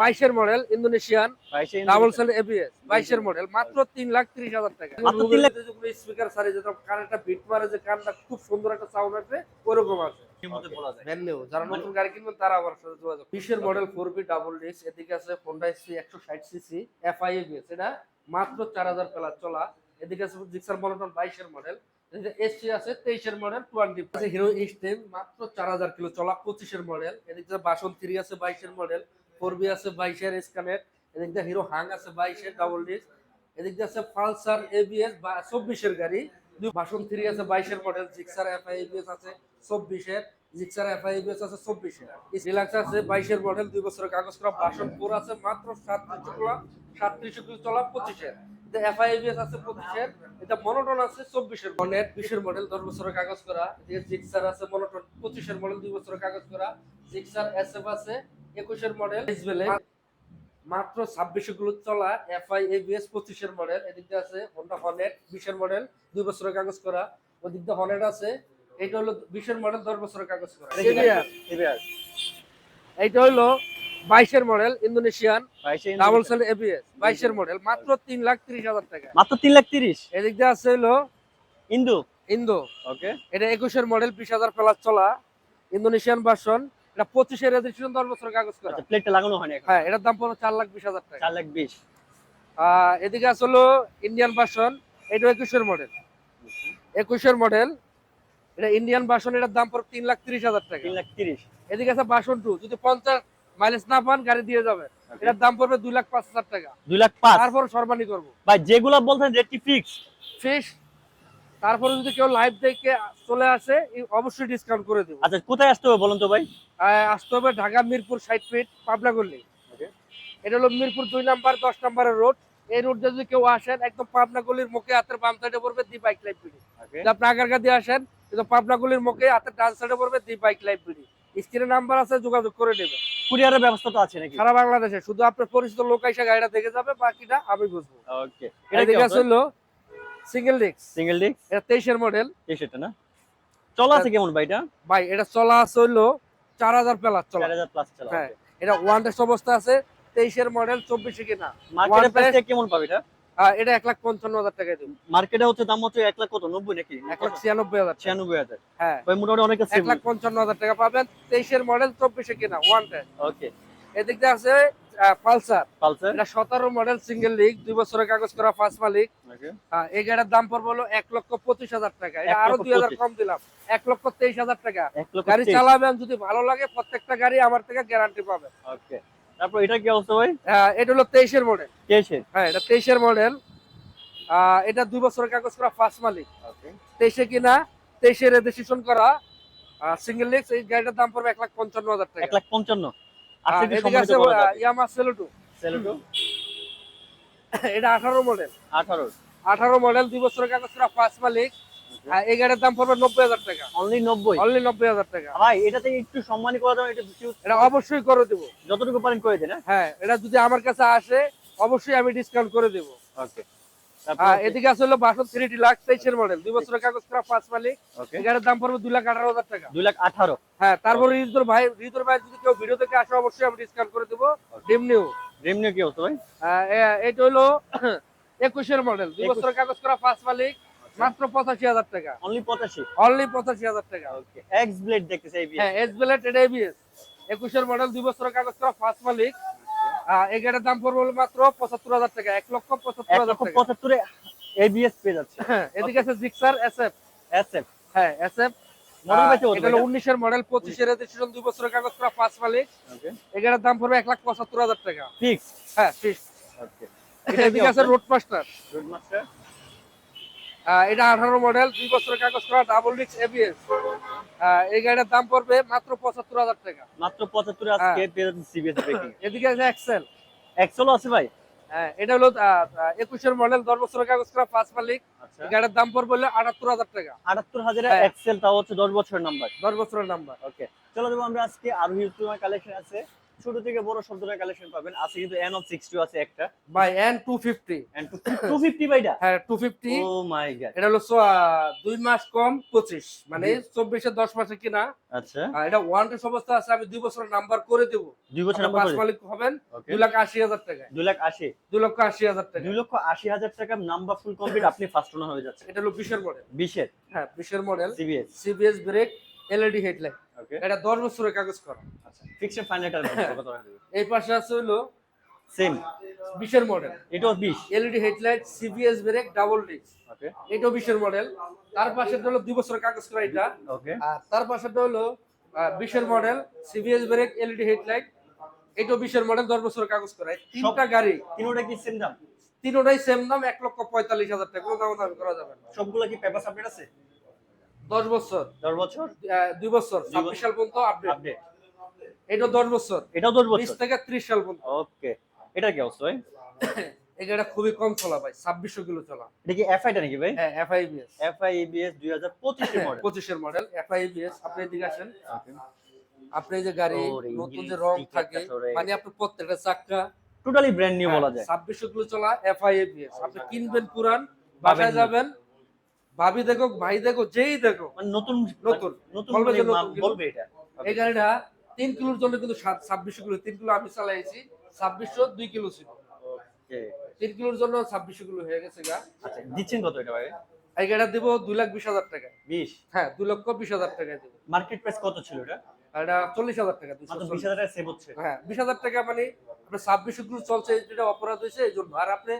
বাইশের model Indonesian double cell ABS বাইশের model মাত্র তিন লাখ ত্রিশ হাজার টাকা। স্পিকার সারি যেটা কানেরটা বিট মারে যে কানটা খুব সুন্দর একটা সাউন্ড আছে ওরকম আছে এর মধ্যে বলা যায়। ভ্যান নিউ যারা নতুন গাড়ি কিনবেন তারা আমার সাথে যোগাযোগ বিশের model four V double disc এদিকে আছে হোন্ডা এসি একশো ষাট সিসি এফআই এবিএস এটা মাত্র চার হাজার প্লাস চলা। এদিকে আছে জিক্সার বাইশের মডেল এসি আছে তেইশের মডেল টোয়েন্টি আছে হিরো স্টেম মাত্র চার হাজার কিলো চলা পঁচিশের মডেল এদিকে বাসন থ্রি আছে বাইশের মডেল ফোর বি আছে, বাইশের স্ক্যানের। এদিক দিয়ে হিরো হাং আছে, বাইশের ডাবল ডিস্ক এদিক দিয়ে আছে পালসার এবিএস চব্বিশের গাড়ি। বাসন থ্রি আছে, বাইশের মডেল জিক্সার এফআই এবিএস আছে, চব্বিশের। জিক্সার এফআই এবিএস আছে, চব্বিশের। রিলাক্স আছে, বাইশের মডেল দুই বছরের কাগজ করা। বাসন ফোর আছে, মাত্র সাতত্রিশ চলা সাতত্রিশ চলা, পঁচিশের। এফআই এবিএস আছে, পঁচিশের। এটা মনোটন আছে, চব্বিশের মডেল বিশের মডেল দশ বছরের কাগজ করা। জিক্সার আছে মনোটন পঁচিশের মডেল দুই বছরের কাগজ করা। জিক্সার এসএফ আছে একুশের মডেল মাত্র ছাব্বিশে গুলো চলা এফআই এবিএস পঁচিশের মডেল আছে হোন্ডা হনেট বিশের মডেল দুই বছরের কাগজ করা। হনেট আছে এইটা হলো বিশের মডেল দশ বছরের কাগজ করা। এইটা হলো বাইশের model Indonesian double cell ABS বাইশের মডেল মাত্র তিন লাখ তিরিশ হাজার টাকা। মাত্র তিন লাখ তিরিশ? এদিক দিয়ে আছে হলো ইন্দু। ইন্দো। ওকে এটা একুশের মডেল বিশ হাজার প্লাস চলা। ইন্দোনেশিয়ান ভার্সন এটা পঁচিশের রেজিস্ট্রেশন দশ বছরের কাগজ করা। আচ্ছা প্লেটটা লাগানো হয়নি এখন? হ্যাঁ এটার দাম পড়বে চার লাখ বিশ হাজার টাকা। চার লাখ বিশ। এদিকে ইন্ডিয়ান ভার্সন এটা একুশের মডেল একুশের মডেল এটা ইন্ডিয়ান ভার্সন এটার দাম পড়বে তিন লাখ তিরিশ হাজার টাকা। তিন লাখ তিরিশ। এদিকে আছে ভার্সন টু যদি পঞ্চাশ মাইলেজ না পান গাড়ি দিয়ে যাবে। এটার দাম পড়বে দুই লাখ পাঁচ হাজার টাকা। দুই লাখ পাঁচ? তারপর সরবানি করব। ভাই যেগুলা বলছেন রেটটি ফিক্স ফিস তারপরে যদি কেউ লাইভ দেখে চলে আসে অবশ্যই ডিসকাউন্ট করে দেবো। আচ্ছা কোথায় আসতে হবে বলুন তো ভাই? আসতে হবে ঢাকা মিরপুর ষাট ফিট পাবনা গল্লি এটা হলো মিরপুর দুই নাম্বার দশ নাম্বারের রোড এই রোড যদি কেউ আসেন একদম পাবনা গলির মুখে হাতের বাম সাইডে পড়বে দি বাইক লাইফ বিডি আপনি আগারগা দিয়ে আসেন কিন্তু পাবনা গলির মুখে হাতের ডান সাইডে পড়বে দি বাইক লাইফ বিডি স্ক্রিনে নাম্বার আছে যোগাযোগ করে নেবে কুরিয়ারের ব্যবস্থা তো আছে নাকি? সারা বাংলাদেশে। শুধু আপনার পরিচিত লোক এসে গাড়িটা দেখে যাবে বাকিটা আমি বুঝব। ওকে এটা দেখে আসলো সিঙ্গেল ডিস্ক সিঙ্গেল ডিস্ক এটা তেইশের মডেল সেটা না? চলা আছে কেমন ভাই এটা? ভাই এটা চলা আছে হইল চার হাজার প্লাস চলা। চার হাজার প্লাস চলা হ্যাঁ এটা ওয়ান অবস্থা আছে তেইশের মডেল চব্বিশে কিনা। মার্কেটের One প্রাইস কেমন পাবে এটা? আহ, এটা এক লাখ পঞ্চান্ন হাজার টাকায় দেবো। মার্কেটে হচ্ছে দাম হচ্ছে এক লাখ কত নব্বই নাকি? এক লাখ ছিয়ানব্বই হাজার টাকা। ছিয়ানব্বই হাজার। হ্যাঁ। ভাই মোটামুটি অনেক এক লাখ পঞ্চান্ন হাজার টাকা পাবেন তেইশের মডেল চব্বিশে কিনা ওয়ান টেস্ট ওকে এদিক দিয়ে আছে পালসার। পালসার? এটা সতেরো মডেল সিঙ্গেল লিগ দুই বছরের কাগজ করা ফার্স্ট মালিক। এই গাড়ির দাম পড়বে হলো এক লক্ষ পঁচিশ হাজার টাকা। এটা আরও দুই হাজার কম দিলাম। এক লক্ষ তেইশ হাজার টাকা। গাড়ি চালাবেন যদি ভালো লাগে প্রত্যেকটা গাড়ি আমার থেকে গ্যারান্টি ওকে। তারপর এটা কি অবস্থা ভাই? এটা হলো তেইশের মডেল হ্যাঁ এটা তেইশের মডেল এটা দুই বছরের কাগজ করা ফার্স্ট মালিক। তেইশে কিনা তেইশে রেজিস্ট্রেশন করা। সিঙ্গেল লিক্স এই গাড়িটার দাম পড়বে এক লাখ পঞ্চান্ন হাজার টাকা। এক লাখ পঞ্চান্ন। আর এদিকে আছে ইয়ামা সেলুটু। সেলুটো? এটা আঠারো মডেল দুই বছরের কাগজ করা ফার্স্ট মালিক এই গাড়ির দাম পড়বে নব্বই হাজার টাকা। অনলি নব্বই? অনলি নব্বই হাজার টাকা। ভাই এটাতে একটু সম্মানী করা যাবে এটা এটা অবশ্যই করে দেবো। যতটুকু পারেন করে দেন হ্যাঁ? এটা যদি আমার কাছে আসে অবশ্যই আমি ডিসকাউন্ট করে দেবো। ওকে এদিকে আছে হলো বাসন থ্রি লাখ তেইশের মডেল দুই বছরের কাগজ করা ফার্স্ট মালিক। ওকে দাম পড়বে দুই লাখ আঠারো হাজার টাকা। দুই লাখ আঠারো। হ্যাঁ তারপরে রিজুর ভাই রিজুর ভাই যদি কেউ ভিডিও থেকে আসে অবশ্যই আমি ডিসকাউন্ট করে দেবো। ডিম নিউ ড্রিম নিয়ে কি অবস্থা ভাই? এটা হলো একুশের মডেল দুই। বছরের কাগজ করা ফার্স্ট মালিক মাত্র পঁচাশি হাজার টাকা। অনলি পঁচাশি? অনলি পঁচাশি হাজার টাকা। ওকে এক্স ব্লেড দেখতেছে হ্যাঁ এস বেলেট এটা এবিএস একুশের মডেল দুই বছরের কাগজ করা ফার্স্ট মালিক। এই গাড়ির দাম পড়বে মাত্র পঁচাত্তর হাজার টাকা এক লক্ষ পঁচাত্তর হাজার পঁচাত্তরে এবিএস পেয়ে যাচ্ছে। হ্যাঁ, এদিকে আছে জিক্সার এসএফ এসএফ হ্যাঁ এসএফ উনিশের মডেল পঁচিশের রেজিস্ট্রেশন দুই বছরের কাগজ করা পাঁচ মালিক। ওকে দাম পড়বে এক লাখ পঁচাত্তর হাজার টাকা। ফিক্স হ্যাঁ ফিক্স এদিকে আছে রোড মাস্টার রোড মাস্টার এটা আঠারো মডেল দুই বছরের কাগজ করা ডাবল ডিক্স এবিএস এই গাড়ির দাম পড়বে মাত্র পঁচাত্তর হাজার টাকা। মাত্র পঁচাত্তরে ব্রেকিং এদিকে আছে এক্সেল এক্সেলও আছে ভাই? হ্যাঁ এটা হলো একুশের মডেল দশ বছরের কাগজ করা ফার্স্ট মালিক। আচ্ছা। গাড়ির দাম পড়বে হলো আটাত্তর হাজার টাকা। আটাত্তর হাজারে হ্যাঁ। এক্সেল তাও হচ্ছে দশ বছরের নাম্বার দশ বছরের নাম্বার ওকে চলো দেবো আমরা আজকে আরও হিউজ কালেকশন আছে। ছোট থেকে বড় সব ধরনের কালেকশন পাবেন। আছে কিন্তু এন অফ সিক্সটি আছে একটা। ভাই N two fifty and two fifty বাইটা হ্যাঁ two fifty oh my god. এটা হলো দুই মাস কম পঁচিশ। মানে। চব্বিশে দশ মাসে কিনা। আচ্ছা। এটা ওয়ারেন্টি অবস্থা আছে আমি দুই বছরের নাম্বার করে দেবো। দুই বছর নাম্বার পাঁচ মালিক হবেন দুই লাখ আশি হাজার টাকায়। দুই লাখ আশি? দুই লক্ষ আশি হাজার টাকা দুই লক্ষ আশি হাজার টাকা নাম্বার ফুল কমপ্লিট আপনি ফার্স্ট ওনার হয়ে যাচ্ছে এটা হলো বিশের মডেল বিশের? হ্যাঁ বিশের model CBS CBS brake LED headlight okay এটা দশ বছরের কাগজ করা। আচ্ছা ফিক্সড ফাইনালটার কত টাকা দেবে? এই পাশে আছে হলো সেম বিশের মডেল এটাও বিশ। LED headlight CBS brake double disc okay এটাও বিশের মডেল তার পাশে হলো দুই বছরের কাগজ করা এটা। ওকে আর তার পাশেটা হলো আহ, বিশের model CBS brake LED headlight এটাও বিশের মডেল দশ বছরের কাগজ করা। তিনটা গাড়ি। তিনোটা কি সেম দাম? তিনোটাই সেম দাম এক লক্ষ পঁয়তাল্লিশ হাজার টাকা। কোনো দাম দাম করা যাবে না। সবগুলো কি পেপার আপডেট আছে? দশ বছর। দশ বছর? দুই বছর ছাব্বিশ সাল পর্যন্ত আপডেট এটা দশ বছর। এটাও দশ বছর? থেকে ত্রিশ সাল পর্যন্ত। ওকে এটা কি অবস্থা ভাই? এই গাড়িটা খুবই কম চলা ভাই ছাব্বিশশো কিলো চলা। এটা কি এফআইটা নাকি ভাই? হ্যাঁ এফআইবিএস এফআই এবিএস দুই হাজার পঁচিশের মডেল পঁচিশের মডেল এফআইবিএস আপনি এদিকে আসেন। আপনি যে গাড়ি নতুন যে রং থাকে মানে আপনার প্রত্যেকটা চাক্কা টোটালি ব্র্যান্ড নিউ বলা যায়। ছাব্বিশশো কিলো চলা এফআইবিএস আপনি কিনবেন পুরান বাসায় যাবেন ভাবি দেখো ভাই দেখো যেই দেখো মানে নতুন নতুন। নতুন বলবে যে মানে নতুন কিলো। বলবে এটা। এই গাড়িটা তিন কিলোর জন্য কিন্তু ছাব্বিশশো কিলো। তিন কিলো আমি চালাইছি ছাব্বিশশো দুই কিলো ছিল। ওকে। তিন কিলোর জন্য ছাব্বিশশো কিলো হয়ে গেছে গা। আচ্ছা দিচ্ছেন কত এটা ভাই? এই গাড়িটা দিব দুই লাখ বিশ হাজার টাকা। বিশ? হ্যাঁ দুই লক্ষ বিশ হাজার টাকা দিব। মার্কেট প্রাইস কত ছিল এটা? এটা চল্লিশ হাজার টাকা বিশ। হাজার টাকা সেভ হচ্ছে। হ্যাঁ বিশ হাজার টাকা মানে আপনার ছাব্বিশশো কিলো চলছে যেটা অপরাধ হয়েছে এই জন্য। আর আপনি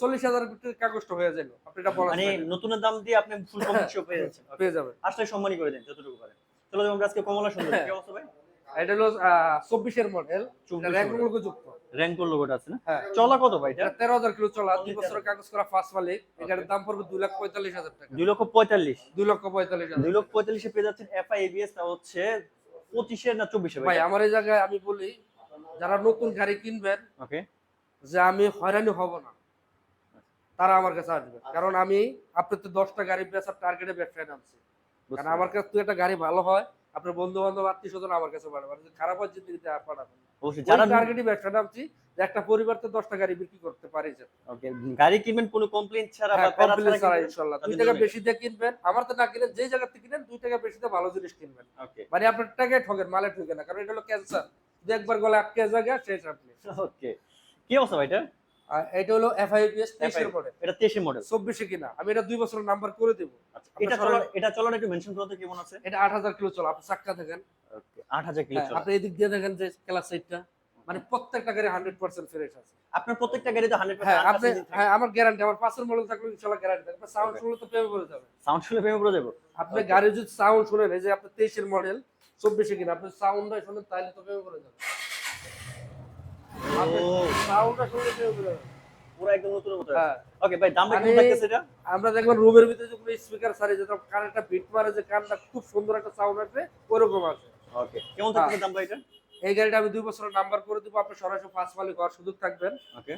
চল্লিশ হাজার কাগজটা হয়ে যাবে। আপনি এটা বলা মানে নতুনের দাম দিয়ে আপনি ফুল কমপ্লিট পেয়ে যাচ্ছেন। পেয়ে যাবেন। আসলে সম্মানই করে দেন যতটুকু পারেন। চলো আমরা আজকে কমলা সুন্দর কি অবস্থা ভাই? এটা হলো চব্বিশের মডেল। 24 rank model। যুক্ত লোগোটা আছে না? হ্যাঁ। চলা কত ভাই এটা? তেরো হাজার কিলো চলা দুই বছরের কাগজ করা ফার্স্ট মালিক এটার দাম পড়বে দুই লাখ পঁয়তাল্লিশ হাজার টাকা। দুই লক্ষ পঁয়তাল্লিশ। দুই লক্ষ পঁয়তাল্লিশ দুই লক্ষ পঁয়তাল্লিশে পেয়ে যাচ্ছেন এফআই এবিএস হচ্ছে পঁচিশে না চব্বিশে ভাই? আমার এই জায়গায় আমি বলি যারা নতুন গাড়ি কিনবেন ওকে যে আমি হয়রানি হব না। তারা আমার কাছে আসবে। কারণ আমি আপনার তো দশটা গাড়ি বেচার টার্গেটে ব্যবসায় নামছি। কারণ আমার কাছে তো একটা গাড়ি ভালো হয় আপনার বন্ধু বান্ধব আত্মীয় স্বজন আমার কাছে আর যদি খারাপ হয় আর পাঠাবেন। অবশ্যই যারা ব্যবসা নামছি একটা পরিবার তো দশটা গাড়ি বিক্রি করতে পারি যে। ওকে গাড়ি কিনবেন কোনো কমপ্লেইন ছাড়া বা হ্যাঁ, ছাড়া কিনবেন। ইনশাল্লাহ দুই টাকা। বেশি দিয়ে কিনবেন আমার তো না কিনেন যেই জায়গা থেকে কিনেন দুই টাকা বেশিতে ভালো জিনিস কিনবেন। মানে আপনার টাকায় ঠকেন মালে ঠকে না কারণ এটা হলো ক্যান্সার একবার গলে আটকে জায়গা শেষ আপনি। ওকে। কি অবস্থা ভাই এটা হলো এফআইপিএস মডেল এটা মডেল কিনা? আমি এটা বছরের নাম্বার করে দেবো। আচ্ছা এটা এটা চলার একটু মেনশন করতে কেমন আছে? এটা আট হাজার কিলো চলো আপনি চাক্কা দেখেন। ওকে কিলো হ্যাঁ, চলা। আপনি এদিক দিয়ে দেখেন যে ক্লাস এইটটা মানে প্রত্যেকটা গাড়ি হান্ড্রেড পার্সেন্ট ফ্রেশ আছে। আপনার প্রত্যেকটা গাড়িতে হান্ড্রেড হ্যাঁ আপনি হ্যাঁ আমার গ্যারান্টি আমার পাঁচের মডেল থাকলে গ্যারান্টি থাকবে। সাউন্ড শুনলে তো প্রেমে পড়ে যাবে। সাউন্ড প্রেমে পড়ে যাব। আপনি গাড়ি যদি সাউন্ড শুনেন এই যে আপনি তেইশের মডেল চব্বিশে কিনা আপনি সাউন্ডটা শুনেন তাহলে তো প্রেমে পড়ে যাবে ও সাউন্ডটা শুনলে প্রেমে পড়ে যাবে পুরো একদম নতুন মতো হ্যাঁ। ওকে ভাই দামটা কেমন মানে- থাকতেছে এটা? আমরা দেখবেন রুমের ভিতরে যখন স্পিকার সারি যেটা কানেরটা বিট মারে যে কানটা খুব সুন্দর একটা সাউন্ড আছে ওরকম আছে ওকে কেমন থাকতেছে দাম ভাই এটা? এই গাড়িটা আমি দুই বছরের নাম্বার করে দিব আপনি সরাসরি পাঁচ মালিক হওয়ার সুযোগ থাকবেন।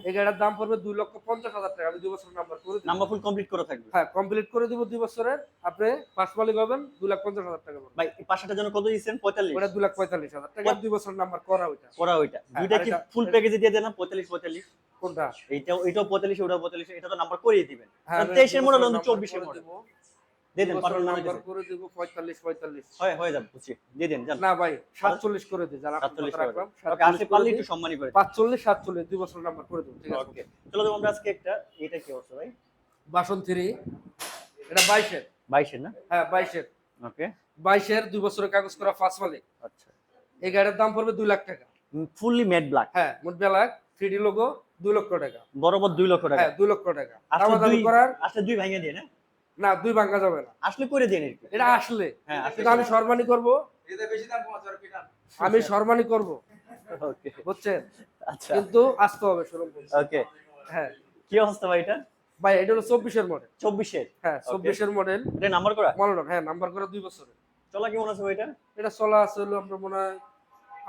এই গাড়ির দাম পড়বে দুই লক্ষ পঞ্চাশ হাজার টাকা আমি দুই বছরের নাম্বার করে দিব। নাম্বার ফুল কমপ্লিট করা থাকবে। হ্যাঁ কমপ্লিট করে দিব দুই বছরের। আপনি পাঁচ মালিক হবেন দুই লাখ পঞ্চাশ হাজার টাকা ভাই এই পাঁচটার জন্য কত দিয়েছেন? পঁয়তাল্লিশ। ওটা দুই লাখ পঁয়তাল্লিশ হাজার টাকা দুই বছরের নাম্বার করা ওইটা। করা ওইটা। হ্যাঁ, দুইটা কি ফুল প্যাকেজে দিয়ে দেন? পঁয়তাল্লিশ পঁয়তাল্লিশ। কোনটা? এইটাও এটাও পঁয়তাল্লিশ ওটাও পঁয়তাল্লিশ এটা তো নাম্বার করিয়ে দিবেন। হ্যাঁ তেইশের মডেল চব্বিশের মডেল। দিয়ে দেন বছরের নামে করে দিব পঁয়তাল্লিশ পঁয়তাল্লিশ। হয় হয়ে যাবে বুঝছি। দিয়ে দেন না ভাই সাতচল্লিশ করে দিই যারা সাতচল্লিশ রাখলাম ওকে আসলে পারলে একটু সম্মানই করে পাঁচচল্লিশ সাতচল্লিশ দুই বছরের নাম্বার করে দেবো ঠিক আছে? ওকে চলো তো আমরা আজকে একটা এটা কি অবস্থা ভাই? বাসন থ্রি এটা বাইশের। না? হ্যাঁ ওকে দুই বছরের কাগজ করা ফার্স্ট মালিক আচ্ছা। এই গাড়ির দাম পড়বে দুই লাখ টাকা। ফুললি ম্যাট ব্ল্যাক হ্যাঁ মোট থ্রি ডি লোগো দুই লক্ষ টাকা। বরাবর দুই লক্ষ টাকা। হ্যাঁ দুই লক্ষ টাকা। দামাদামি দুই করার আসলে দুই ভাঙে দিয়ে না? না দুই ভাঙ্গা যাবে না। আসলে করে দেন এটা আসলে। হ্যাঁ আমি সম্মানই করব। আমি সম্মানই করব। ওকে। বুঝছেন? আচ্ছা। কিন্তু আসতে হবে শুনুন ওকে। হ্যাঁ। কি অবস্থা ভাই এটা? ভাই এটা হলো চব্বিশের মডেল। চব্বিশের? হ্যাঁ চব্বিশের মডেল। এটা নাম্বার করা? মনোরম হ্যাঁ নাম্বার করা দুই বছরের। চলা কেমন আছে ভাই এটা? এটা চলা আছে হলো আপনার মনে হয়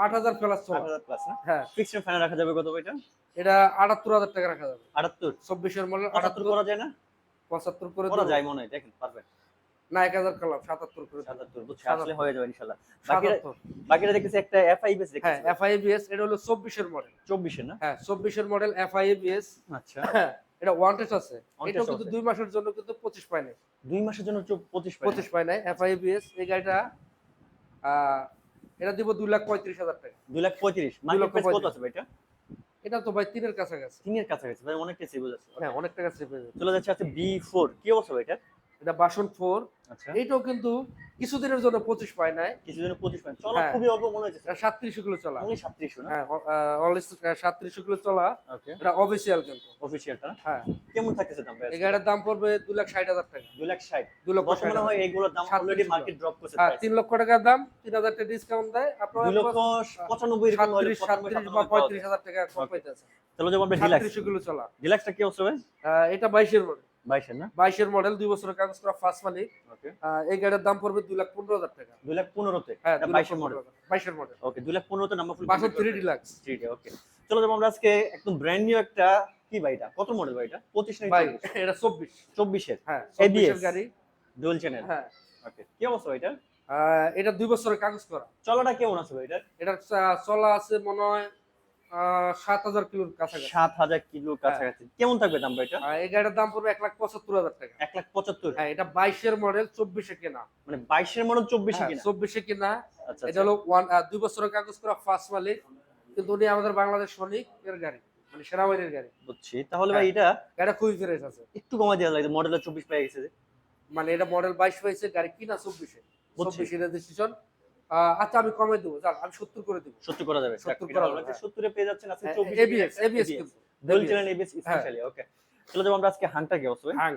আট হাজার প্লাস আট চলা হাজার প্লাস না? হ্যাঁ। ফিক্সড ফাইনাল রাখা যাবে কত ভাই এটা? এটা আটাত্তর হাজার টাকা রাখা যাবে। আটাত্তর? চব্বিশের মডেল আটাত্তর। করা যায় না? পঁচাত্তর করে করা। যায় মনে হয় দেখেন পারফেক্ট না এক হাজার কালাম সাতাত্তর করে। সাতাত্তর বুঝছি। আসলে হয়ে যাবে ইনশাল্লাহ। বাকিরা দেখতেছি একটা এফআইবিএস হ্যাঁ দেখতেছি এফআইবিএস এটা হলো চব্বিশের মডেল চব্বিশের না? হ্যাঁ চব্বিশের মডেল এফআইবিএস আচ্ছা। এটা ওয়ান টেস্ট আছে test কিন্তু দুই মাসের জন্য কিন্তু পঁচিশ পায় নাই। দুই মাসের জন্য পঁচিশ পঁচিশ পায় নাই। এফআইবিএস এই গাড়িটা এটা দিব দুই লাখ পঁয়ত্রিশ হাজার টাকা। দুই লাখ পঁয়ত্রিশ। কত আছে এটা? এটা তো ভাই তিনের কাছাকাছি। তিনের কাছাকাছি ভাই অনেকটা সেভ হয়ে যাচ্ছে। হ্যাঁ অনেকটা টাকা সেভ হয়ে যাচ্ছে। চলে যাচ্ছে আছে বি ফোর কি অবস্থা ভাই এটা এটা বাসন ফোর। আচ্ছা। এইটাও কিন্তু কিছুদিনের জন্য পঁচিশ পায় নাই। পঁচিশ চলা হ্যাঁ। খুবই অল্প মনে হচ্ছে এটা কিলো চলা। সাতত্রিশশো হ্যাঁ অলরেজ কিলো চলা। এটা অফিসিয়াল কিন্তু। অফিসিয়ালটা হ্যাঁ। কেমন থাকতেছে দাম এই গাড়ির দাম পড়বে দুই লাখ ষাট হাজার টাকা। দুই লাখ ষাট। দুই লক্ষ ষাট হয় এইগুলোর দাম অলরেডি মার্কেট ড্রপ করছে হ্যাঁ তিন লক্ষ টাকার দাম। তিন হাজার টাকা ডিসকাউন্ট দেয়। আপনার দুই লক্ষ পঁচানব্বই সাতত্রিশ সাতত্রিশ বা পঁয়ত্রিশ হাজার টাকা কম Okay. পাইতেছে। চলো যাব আমরা ডিলাক্স সাতত্রিশ কিলো চলা। ডিলাক্সটা কি অবস্থা ভাই? আহ, এটা বাইশের মডেল বাইশের না? মডেল দুই বছরের কাগজ করা ফার্স্ট মালিক ওকে এই গাড়ির দাম পড়বে দুই লাখ পনেরো হাজার টাকা। দুই লাখ পনেরোতে? হ্যাঁ এটা দুই বাইশের মডেল। বাইশের মডেল ওকে লাখ পনেরোতে নাম্বার ফুল বাসন থ্রি ডিলাক্স থ্রি ওকে চলো যাব আমরা আজকে একদম ব্র্যান্ড নিউ একটা কি ভাই এটা? কত মডেল ভাই এটা? পঁচিশ না ভাই এটা চব্বিশ। চব্বিশের? হ্যাঁ গাড়ি। ডুয়েল চ্যানেল হ্যাঁ। ওকে কি অবস্থা ভাই এটা? এটা দুই বছরের কাগজ করা। চলাটা কেমন আছে ভাই এটা এটা চলা আছে মনে হয় সাত হাজার কিলোর কাছাকাছি। সাত হাজার কিলোর কাছাকাছি। কেমন থাকবে দাম এটা? এই গাড়ির দাম পড়বে এক লাখ পঁচাত্তর হাজার টাকা। এক লাখ পঁচাত্তর? হ্যাঁ এটা বাইশের মডেল চব্বিশে কেনা। মানে বাইশের মডেল চব্বিশে হ্যাঁ, চব্বিশে কেনা। আচ্ছা এটা হলো ওয়ান দুই বছরের কাগজ করা ফার্স্ট মালিক কিন্তু উনি আমাদের বাংলাদেশ সৈনিক এর গাড়ি মানে সেনাবাহিনীর গাড়ি। বুঝছি। তাহলে ভাই এটা গাড়িটা খুবই ফ্রেশ আছে। একটু কমাই দেওয়া লাগে চব্বিশ পেয়ে গেছে মানে এটা মডেল বাইশ পাইছে গাড়ি কিনা চব্বিশে। চব্বিশে রেজিস্ট্রেশন আচ্ছা আমি কমাই দেবো জান আমি সত্তর করে দেবো। সত্তর করা যাবে। 70 করা যাবে, হ্যাঁ। সত্তরে পেয়ে যাচ্ছেন আজকে চব্বিশ এবিএস এবিএস চ্যানেল এবিএস হ্যাঁ। স্পেশালি ওকে চলো যাব আমরা আজকে হাংটা হাং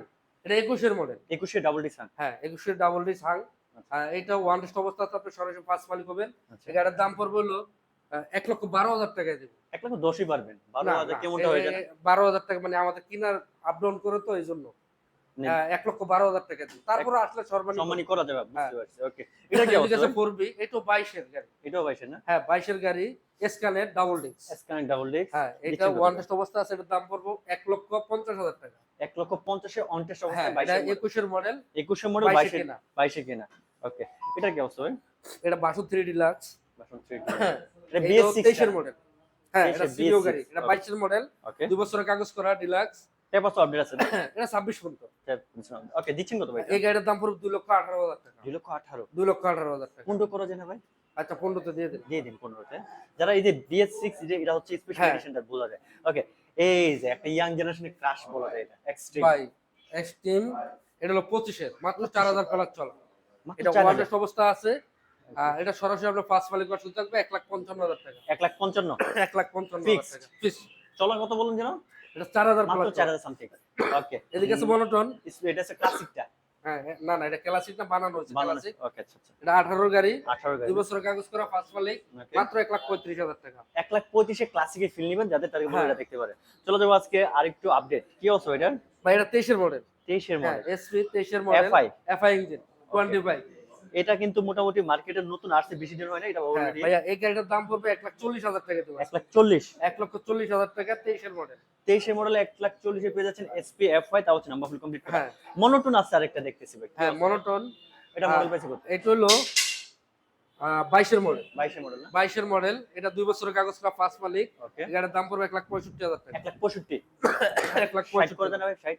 এটা একুশের মডেল একুশে ডাবল ডিস হাং। হ্যাঁ একুশের ডাবল ডিস হাং। আচ্ছা। এটা ওয়ান টেস্ট অবস্থা আপনি সরাসরি ফার্স্ট মালিক হবেন। আচ্ছা। এই দাম পড়বে হলো এক লক্ষ বারো হাজার টাকায় দেবো। এক লক্ষ দশই পারবেন। বারো হাজার কেমনটা হয়ে বারো হাজার টাকা মানে আমাদের কিনার আপ ডাউন করে তো এই জন্য নেই। এক লক্ষ বারো হাজার টাকা দেবো তারপরে আসলে সর্বনিম্ন সম্মানী করা যাবে বুঝতে হ্যাঁ। পারছি ওকে এটা কি বাইশের গাড়ি। এটাও বাইশের না? হ্যাঁ বাইশের গাড়ি এসকানের ডাবল ডিস্ক এসকানেট ডাবল ডিস্ক হ্যাঁ এটা ওয়ান টেস্ট অবস্থা আছে এটার দাম পড়ব এক লক্ষ পঞ্চাশ হাজার টাকা। এক লক্ষ পঞ্চাশে অন টেস্ট হ্যাঁ একুশের মডেল একুশে মডেল বাইশে কেনা। বাইশে কেনা ওকে এটা কি অবস্থা এটা বাসু থ্রি ডিলাক্স বাসন থ্রি হ্যাঁ এটা বিএস সিক্স মডেল হ্যাঁ এটা BS6 গাড়ি এটা বাইশের মডেল দুই বছরের কাগজ করা ডিলাক্স পেপার তো আপডেট আছে এটা ছাব্বিশ পর্যন্ত ওকে দিচ্ছেন কত ভাই? এই গাড়ির দাম পড়বে দুই লক্ষ আঠারো হাজার টাকা। দুই লক্ষ আঠারো। দুই লক্ষ আঠারো হাজার টাকা। পনেরো করা যায় না ভাই। আচ্ছা দিয়ে দিন। দিয়ে দিন যারা এই যে এটা হচ্ছে স্পেশাল। এডিশনটা বোঝা যায়। ওকে এই যে একটা ইয়াং জেনারেশনের ক্রাশ বলা যায় এটা এক্সট্রিম ভাই এক্সট্রিম এটা হলো পঁচিশের মাত্র চার হাজার প্লাস চলা। এটা অবস্থা আছে। এটা সরাসরি আপনার ফার্স্ট মালিক থাকবে এক লাখ পঞ্চান্ন হাজার টাকা। এক লাখ পঞ্চান্ন। এক লাখ পঞ্চান্ন হাজার. টাকা। চলা কত বলুন যেন। এটা চার হাজার মাত্র প্লাস চার হাজার সামথিং ওকে এদিকে আছে মনোটন এটা হচ্ছে ক্লাসিকটা হ্যাঁ হ্যাঁ, না না এটা ক্লাসিক না বানানো হয়েছে ক্লাসিক ওকে আচ্ছা আচ্ছা। এটা আঠারোর গাড়ি। আঠারো গাড়ি। দুই বছরের কাগজ করা ফার্স্ট মালিক। মাত্র এক লাখ পঁয়ত্রিশ হাজার টাকা। এক লাখ পঁয়ত্রিশে ক্লাসিকে ফিল নেবেন যাদের তারা হ্যাঁ। এটা দেখতে পারে। চলো যাব আজকে আরেকটু আপডেট কি অবস্থা এটা বা এটা তেইশের মডেল তেইশের হ্যাঁ মডেল এসপি তেইশের model FI FI engine twenty five এটা কিন্তু মোটামুটি মার্কেটের নতুন আসছে বেশি দিন হয় না এটা অলরেডি ভাইয়া এই গাড়িটার দাম পড়বে এক লাখ চল্লিশ হাজার টাকা দেবো এক লাখ চল্লিশ। এক লক্ষ চল্লিশ হাজার টাকা তেইশের মডেল তেইশের মডেল এক লাখ পেয়ে যাচ্ছেন এসপি এফ ওয়াই তাও হচ্ছে নাম্বার ফুল কমপ্লিট হ্যাঁ। মনোটন আছে আরেকটা দেখতেছি ভাই। হ্যাঁ মনোটন এটা হ্যাঁ। মডেল পাইছে কত? এটা হলো বাইশের মডেল বাইশের মডেল বাইশের মডেল এটা দুই বছরের কাগজ করা ফার্স্ট মালিক দাম পড়বে এক লাখ পঁয়ষট্টি হাজার টাকা। এক লাখ পঁয়ষট্টি। এক লাখ ষাট করে দেন ভাই ষাট।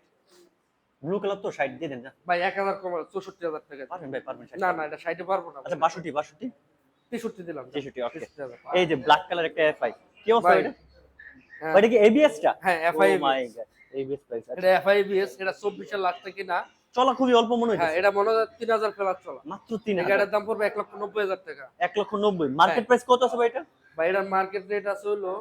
ব্লু কালার তো ষাট দিয়ে দেন না? ভাই এক হাজার কমা চৌষট্টি হাজার টাকা। পারবেন ভাই পারবেন না না এটা ষাটে পারব না। আচ্ছা বাষট্টি বাষট্টি? তেষট্টি দিলাম। তেষট্টি ওকে এই যে ব্ল্যাক কালার একটা এফ আই কি অবস্থা ভাই, এটা? হ্যাঁ, ওইটা কি এবিএস টা? হ্যাঁ FI my god ABS price এটা এফআইবিএস এটা চব্বিশের লাখ টাকা কিনা? চলা খুবই অল্প মনে হ্যাঁ হচ্ছে এটা মনে হয় তিন হাজার ফেলার চলা। মাত্র তিন এই হাজার। গাড়ির দাম পড়বে এক লক্ষ নব্বই হাজার টাকা। এক লক্ষ নব্বই। মার্কেট হ্যাঁ। প্রাইস কত আছে ভাই এটা? বা এটার মার্কেট রেট আছে হলো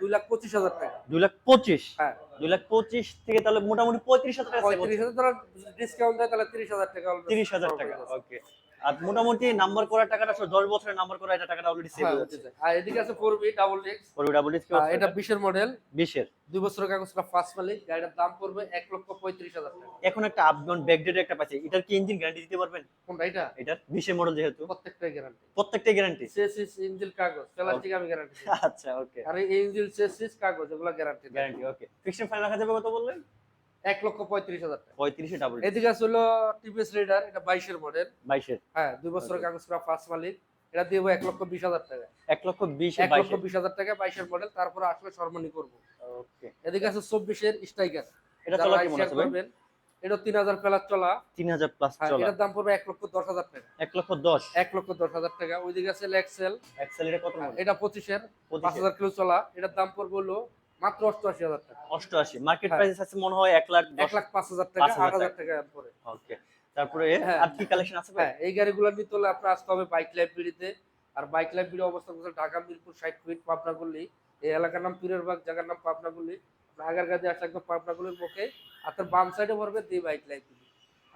দুই লাখ পঁচিশ হাজার টাকা। দুই লাখ পঁচিশ? হ্যাঁ। দুই লাখ পঁচিশ থেকে তাহলে মোটামুটি পঁয়ত্রিশ হাজার টাকা পঁয়ত্রিশ হাজার ডিসকাউন্ট দেয় তাহলে তিরিশ হাজার টাকা তিরিশ হাজার টাকা ওকে আর মোটামুটি নাম্বার করা টাকাটা আসলে দশ বছরের নাম্বার করা এটা টাকাটা অলরেডি সেভ হ্যাঁ, হয়ে যাচ্ছে আর এদিকে আছে ফোর বি ডাবল ডিস্ক পড়বে ডাবল ডিসকি এটা বিশের মডেল বিশের। দুই বছরের কাগজটা ফার্স্ট মালিক গাড়িটার দাম পড়বে এক লক্ষ পঁয়ত্রিশ হাজার টাকা। এখন একটা আপডাউন ব্যাকডেট একটা পাচ্ছি। এটার কি ইঞ্জিন গ্যারান্টি দিতে পারবেন? কোনটা এটা? এটার বিশের মডেল যেহেতু। প্রত্যেকটাই গ্যারান্টি প্রত্যেকটাই গ্যারান্টি চেসিস ইঞ্জিল কাগজ প্লাস্টিক আমি গ্যারান্টি আচ্ছা ওকে আর এই ইঞ্জিল চেসিস কাগজ এগুলো guarantee guarantee okay fixed final রাখা যাবে কত বললেন? এক লক্ষ পঁয়ত্রিশ হাজার টাকা। পঁয়ত্রিশে ডাবল এদিকে আছে হলো টিভিএস রেডার এটা বাইশের মডেল বাইশের। হ্যাঁ দুই বছরের কাগজ করা ফার্স্ট মালিক। এটা দিব এক লক্ষ বিশ হাজার টাকা। এক লক্ষ বিশ এক লক্ষ বিশ হাজার টাকা বাইশের মডেল তারপরে আসলে সরমানি করব। ওকে। এদিকে আছে চব্বিশের স্ট্রাইকার এটা চলা কেমন আছে ভাই? এটা তিন হাজার প্লাস চলা। তিন হাজার প্লাস হ্যাঁ, চলা। এটার দাম পড়বে এক লক্ষ দশ হাজার টাকা। এক লক্ষ দশ। এক লক্ষ দশ হাজার টাকা। ওইদিকে আছে এক্সেল এক্সেল এটা কত এটা পঁচিশের পাঁচ হাজার কিলো চলা। এটার দাম পড়বে হলো মাত্র অষ্টআশি হাজার টাকা। অষ্টআশি। মার্কেট হ্যাঁ। প্রাইস আছে মনে হয় এক লাখ এক লাখ পাঁচ হাজার টাকা আট হাজার টাকা। পরে। ওকে তারপরে হ্যাঁ। আর কি কালেকশন আছে হ্যাঁ এই গাড়িগুলো নিতে হলে আপনার আসতে হবে বাইক লাইব্রেরিতে আর বাইক লাইব্রেরি অবস্থান করছে ঢাকা মিরপুর ষাট এই এলাকার নাম পীরেরবাগ জায়গার নাম আগার আসলে একদম মুখে আপনার বাম সাইডে পড়বে দি বাইক লাইব্রেরি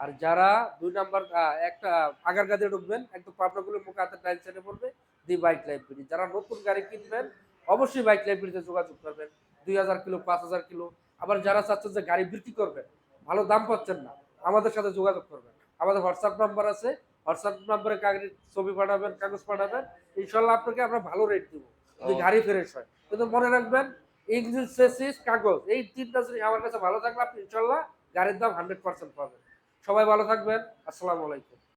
আর যারা দুই নাম্বার একটা আগার ঢুকবেন একদম পাবনাগুলির মুখে হাতের ডাইন সাইডে পড়বে দি বাইক লাইব্রেরি যারা নতুন গাড়ি কিনবেন অবশ্যই বাইক লাইব্রেরিতে যোগাযোগ করবেন। দুই হাজার কিলো পাঁচ হাজার কিলো। আবার যারা চাচ্ছেন যে গাড়ি বিক্রি করবেন ভালো দাম পাচ্ছেন না আমাদের সাথে যোগাযোগ করবেন। আমাদের হোয়াটসঅ্যাপ নাম্বার আছে হোয়াটসঅ্যাপ নাম্বারে কাগজ ছবি পাঠাবেন কাগজ পাঠাবেন ইনশাল্লাহ আপনাকে আমরা ভালো রেট দিব যদি গাড়ি ফ্রেশ হয়। কিন্তু মনে রাখবেন ইঞ্জিন সেসিস কাগজ এই তিনটা জিনিস আমার কাছে ভালো থাকলে আপনি ইনশাল্লাহ গাড়ির দাম হান্ড্রেড পার্সেন্ট পাবেন। সবাই ভালো থাকবেন আসসালামু আলাইকুম।